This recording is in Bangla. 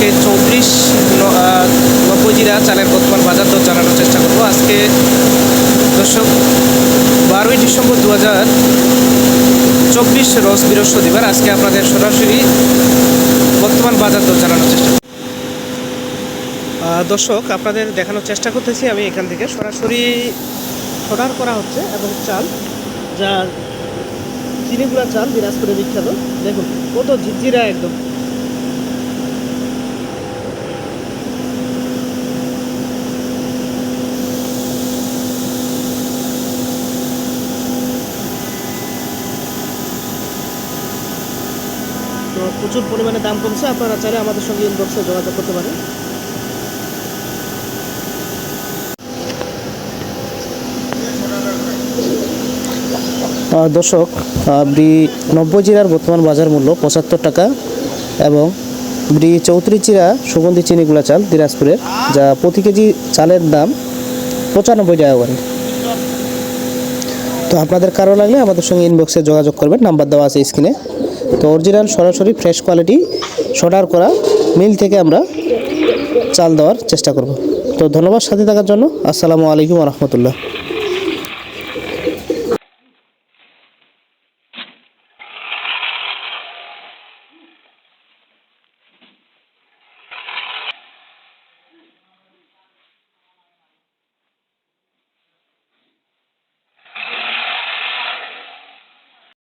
আজকে চৌত্রিশ নব্বই জিরা চালের বর্তমান বাজার দর জানানোর চেষ্টা করব। আজকে দর্শক, বারোই ডিসেম্বর দু হাজার চব্বিশ রস বৃহস্পতিবার, আজকে আপনাদের সরাসরি বর্তমান বাজার দর জানানোর চেষ্টা দর্শক, আপনাদের দেখানোর চেষ্টা করতেছি আমি এখান থেকে। সরাসরি অর্ডার করা হচ্ছে এবং চাল, যার চিনিগুলা চাল দিনাজপুরে বিখ্যাত। দেখুন, কত ঝিঝিরা একদম। তো প্রচুর পরিমাণে দাম কমছে, আপনারা চাইলে আমাদের সঙ্গে ইনবক্সে যোগাযোগ করতে পারেন। দর্শক ব্রি নব্বই জিরার বর্তমান বাজার মূল্য পঁচাত্তর টাকা এবং ব্রি চৌত্রিশ জিরা সুগন্ধি চিনিগুলা চাল দিনাজপুরের, যা প্রতি কেজি চালের দাম পঁচানব্বই টাকা করে। তো আপনাদের কারও লাগলে আমাদের সঙ্গে ইনবক্সে যোগাযোগ করবেন, নাম্বার দেওয়া আছে স্ক্রিনে। তো অরিজিনাল সরাসরি ফ্রেশ কোয়ালিটি শর্ডার করা মিল থেকে আমরা চাল দেওয়ার চেষ্টা করব। তো ধন্যবাদ সাথে থাকার জন্য। আসসালামু আলাইকুম রহমতুল্লাহ।